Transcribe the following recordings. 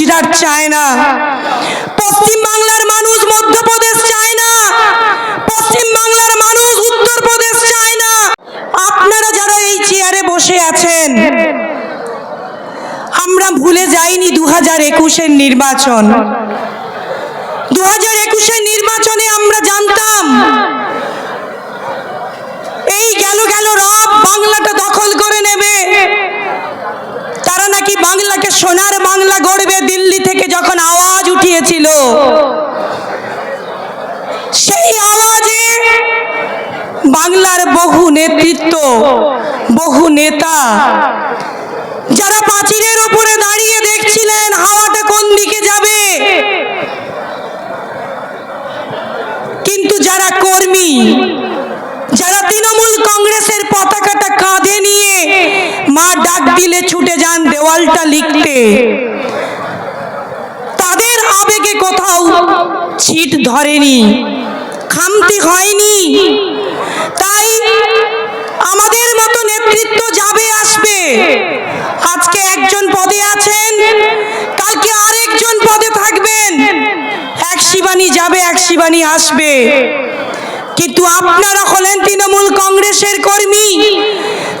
গুজরাট চায় না। পশ্চিম বাংলার মানুষ মধ্যপ্রদেশ চায় না। পশ্চিম বাংলার মানুষ উত্তরপ্রদেশ চায় না। আপনারা যারা এই চেয়ারে বসে আছেন, আমরা ভুলে যাইনি দু হাজার একুশের নির্বাচন। দু হাজার একুশের নির্বাচনে আমরা জানতাম এই গেল গেল রব বাংলাটা দখল করে নেবে তারা নাকি বাংলাকে সোনার বাংলা গড়বে দিল্লি থেকে যখন আওয়াজ উঠিয়েছিল, সেই আওয়াজে বাংলার বহু নেতৃত্ব, বহু নেতা যারা পাঁচিলের ওপরে দাঁড়িয়ে দেখছিলেন, হাওয়াটা কোন দিকে যাবে? কিন্তু যারা কর্মী, যারা তৃণমূল কংগ্রেসের পতাকাটা কাঁধে নিয়ে মা ডাক দিলে ছুটে যান দেওয়ালটা লিখতে। ছিট ধরেনি, খামতি হয়নি তাই আমাদের মতো নেতৃত্ব যাবে আসবে। আজকে একজন পদে আছেন কালকে আরেকজন পদে থাকবেন? এক শিবানী যাবে, এক শিবানী আসবে। কিন্তু আপনারা হলেন তৃণমূল কংগ্রেসের কর্মী।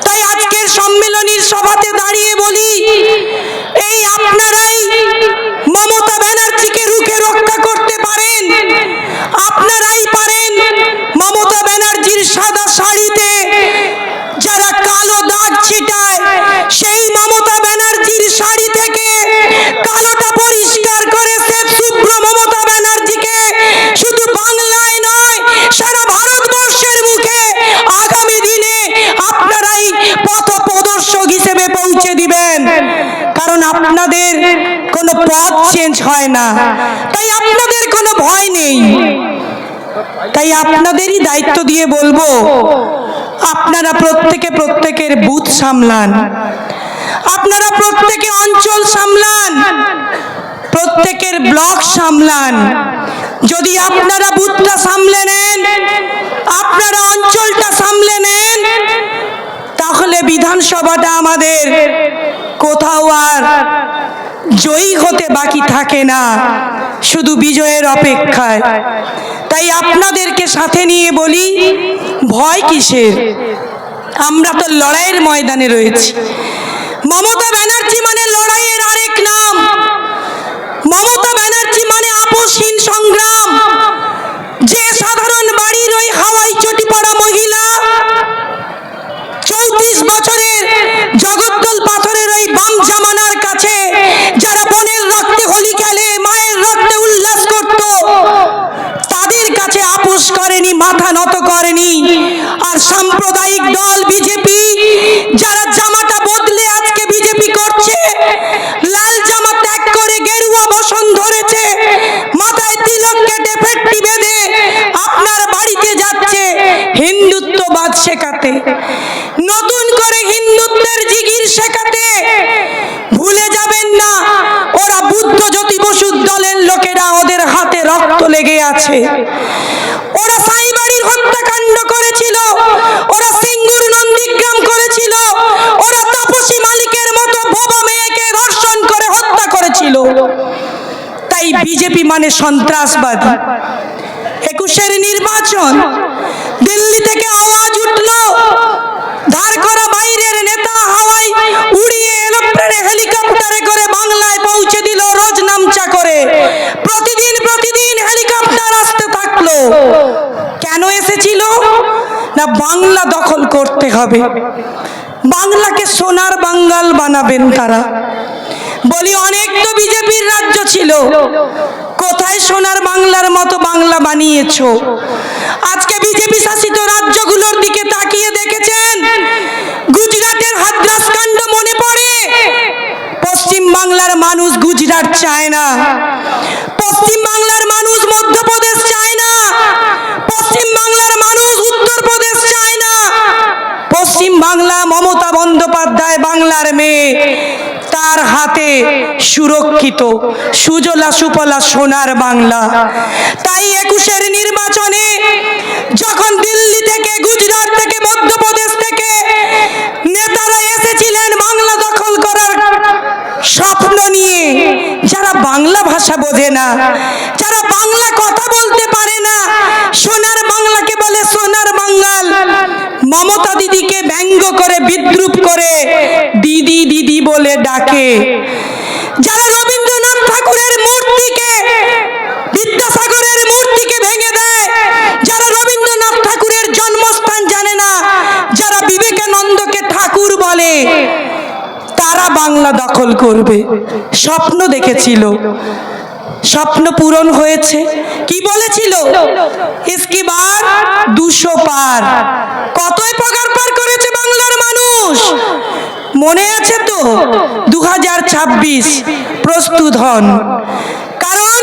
তাই আজকের সম্মেলনীর সভাতে দাঁড়িয়ে বলি, এই আপনারাই ব্যানার্জির সাদা শাড়িতে যারা কালো দাগ ছিটায়, সেই মমতা ব্যানার্জির শাড়ি থেকে কালোটা পরিষ্কার করে শ্বেত শুভ্র মমতা ব্যানার্জিকে শুধু বাংলায় নয়, সারা ভারতবর্ষের মুখে আগামী দিনে আপনারাই পথ প্রদর্শক হিসেবে পৌঁছে দিবেন। কারণ আপনাদের কোনো পথ চেঞ্জ হয় না। তাই আপনাদের কোনো ভয় নেই। তাই আপনাদেরই দায়িত্ব দিয়ে বলব, আপনারা প্রত্যেকে প্রত্যেকের বুথ সামলান। আপনারা প্রত্যেকে অঞ্চল সামলান, প্রত্যেকের ব্লক সামলান। যদি আপনারা বুথটা সামলে নেন, আপনারা অঞ্চলটা সামলে নেন, তাহলে বিধানসভাটা আমাদের কোথাও আর জয়ী হতে বাকি থাকে না, শুধু বিজয়ের অপেক্ষায়। তাই আপনাদেরকে সাথে নিয়ে বলি, ভয় কিসের? আমরা তো লড়াইয়ের ময়দানে রয়েছি। মমতা ব্যানার্জি মানে লড়াইয়ের আরেক নাম। মমতা শেখাতে, নতুন করে হিন্দুত্বের জিগির শেখাতে ভুলে যাবেন না। ওরা বুদ্ধ জ্যোতি বসুর দলের লোকেরা ওদের হাতে রক্ত লেগে আছে। ওরা সাইবাড়ির হত্যাকাণ্ড করেছিল। ওরা সিঙ্গুর নন্দীগ্রাম করেছিল। ওরা তাপসী মালিকের মতো বোবা মেয়েকে ধর্ষণ করে হত্যা করেছিল। তাই বিজেপি মানে সন্ত্রাসবাদী। একুশের নির্বাচন দিল্লি থেকে আওয়াজ উঠল। ধার করা বাইরের নেতা হাওয়াই উড়িয়ে এরোপ্লেনে হেলিকপ্টারে করে বাংলায় পৌঁছে দিল রোজ নামচা করে। প্রতিদিন প্রতিদিন হেলিকপ্টার আসতে থাকল। কেন এসেছিল? না বাংলা দখল করতে হবে। বাংলাকে সোনার বাঙ্গাল বানাবেন তারা। বলি, অনেক তো বিজেপির রাজ্য ছিল। কোথায় সোনার বাংলার মতো বাংলা বানিয়েছো? আজকে বিজেপি শাসিত রাজ্যগুলোর দিকে তাকিয়ে দেখেছেন। গুজরাটের হাদ্রাস কাণ্ড মনে পড়ে। পশ্চিম বাংলার মানুষ গুজরাট চায় না। পশ্চিম বাংলার মানুষ মধ্যপ্রদেশ চায় না। পশ্চিম বাংলার মানুষ উত্তরপ্রদেশ চায় না। পশ্চিম বাংলা মমতা বন্দ্যোপাধ্যায় বাংলার মেয়ে। যার হাতে সুরক্ষিত সুজলা সুফলা সোনার বাংলা। তাই একুশের নির্বাচনে ভাষা বোঝে না। যারা বাংলা কথা বলতে পারে না, সোনার বাংলাকে বলে সোনার বাঙ্গাল। মমতা দিদিকে ব্যঙ্গ করে, বিদ্রুপ করে, দিদি দিদি বলে ডাকে। যারা রবীন্দ্রনাথ ঠাকুরের মূর্তিকে, বিদ্যাসাগরের মূর্তিকে ভেঙে দেয়, যারা রবীন্দ্রনাথ ঠাকুরের জন্মস্থান জানে না, যারা বিবেকানন্দকে ঠাকুর বলে তারা বাংলা দখল করবে। স্বপ্ন দেখেছিল। স্বপ্ন পূরণ হয়েছে। কি বলেছিল? ইসকি বার দুশো পার। কতই পগার পার করেছে বাংলার মানুষ? মনে আছে তো? দু হাজার ছাব্বিশ প্রস্তুত হন। কারণ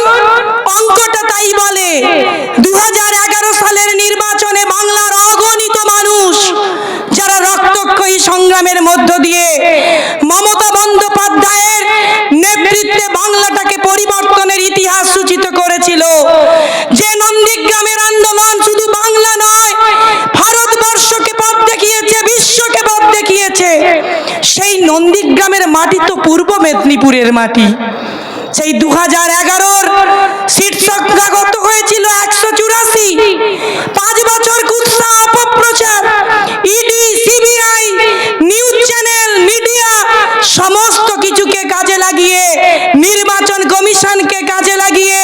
দেখিয়েছে সেই নন্দীগ্রামের মাটি তো পূর্ব মেদিনীপুরের মাটি। সেই দু হাজার এগারোর সিট সংখ্যা কত হয়েছিল একশো চুরাশি। পাঁচ বছর কুৎসা অপপ্রচার ED, CBI, news channel, media, সমস্ত কিছুকে কাজে লাগিয়ে, নির্বাচন কমিশনকে কাজে লাগিয়ে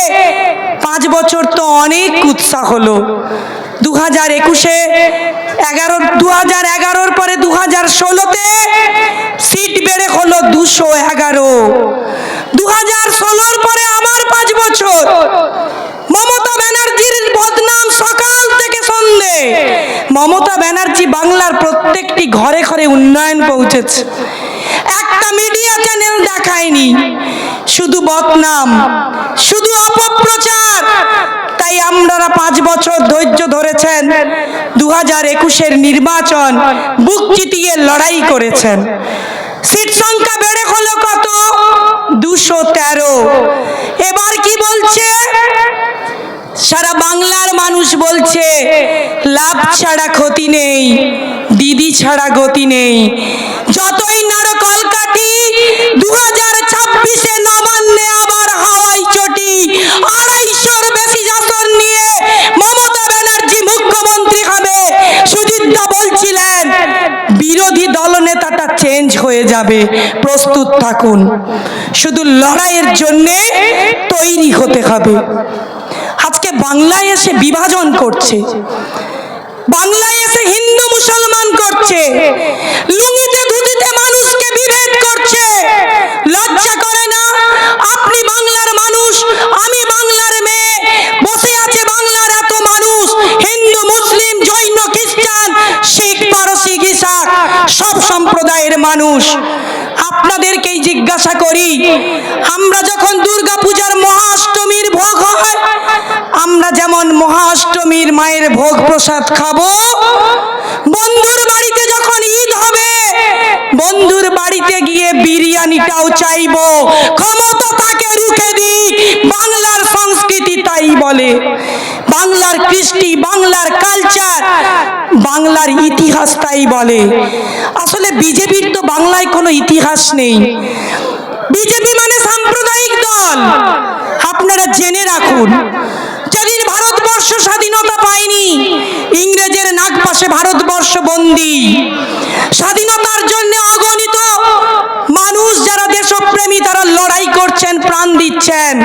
পাঁচ বছর তো অনেক উৎসাহ হলো। দু হাজার একুশে, এগারো দু হাজার এগারোর পরে দু হাজার ষোলোতে সিট বেড়ে হলো দুশো এগারো। দু হাজার ষোলোর পরে আমার পাঁচ বছর। মমতা ব্যানার্জির বদনাম সকাল থেকে সন্ধে। মমতা ব্যানার্জি বাংলার প্রত্যেকটি ঘরে ঘরে উন্নয়ন পৌঁছেছে। একটা মিডিয়া চ্যানেল দেখায়নি। শুধু বদনাম, শুধু অপপ্রচার। আপনারা পাঁচ বছর ধৈর্য ধরেছেন। দু হাজার একুশের নির্বাচন বুক চিতিয়ে লড়াই করেছেন। সিট সংখ্যা বেড়ে হলো কত? দুশো তেরো। এবার কি বলছে? সারা বাংলার মানুষ বলছে, লাভ ছাড়া ক্ষতি নেই, দিদি ছাড়া গতি নেই। যতই নাড়ো কলকাতি দু চেঞ্জ হয়ে যাবে। প্রস্তুত থাকুন। শুধু লড়াইয়ের জন্যে তৈরি হতে হবে। আজকে বাংলায় এসে বিভাজন করছে। বাংলায় এসে হিন্দু মুসলমান করছে। লুঙ্গিতে ধুতিতে মানুষকে বিভেদ করছে। লজ্জা করে না? মানুষ আপনাদেরকেই জিজ্ঞাসা করি, আমরা যখন দুর্গা পূজার মহাষ্টমীর ভোগ হয়, আমরা যেমন মহাষ্টমীর মায়ের ভোগ প্রসাদ খাব, বন্ধুর বাড়িতে যখন ঈদ হবে, বন্ধুর বাড়িতে গিয়ে বিরিয়ানিটাও চাইব। ক্ষমতা তাকে রুখে দিক, বাংলার সংস্কৃতি তাই বলে। বাংলার কৃষ্টি, বাংলার কালচার বাংলার ইতিহাস তাই বলে। আসলে বিজেপির তো বাংলায় কোনো ইতিহাস নেই। বিজেপি মানে সাম্প্রদায়িক দল। আপনারা জেনে রাখুন, যেদিন ভারতবর্ষ স্বাধীনতা পায়নি, ইংরেজের নাক পাশে ভারতবর্ষ বন্দী। স্বাধীনতার জন্য অগণিত মানুষ যারা দেশপ্রেমী, তারা লড়াই করছেন, প্রাণ দিচ্ছেন।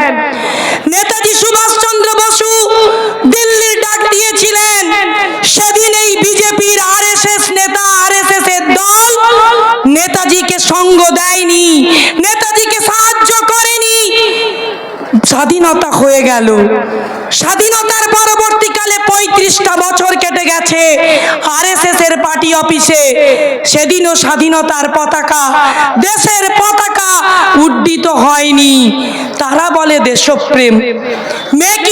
আরএসএস নেতা আরএসএস এর দল নেতাজিকে সঙ্গ দেয়নি, নেতাজিকে সাহায্য করেনি। স্বাধীনতা হয়ে গেল। স্বাধীনতার পরবর্তীকালে পঁয়ত্রিশটা বছর কেটে গেছে আরএসএস এর পার্টি অফিসে। সেদিনও স্বাধীনতার পতাকা, দেশের পতাকা উড্ডিত হয়নি। তারা বলে দেশপ্রেম। মেক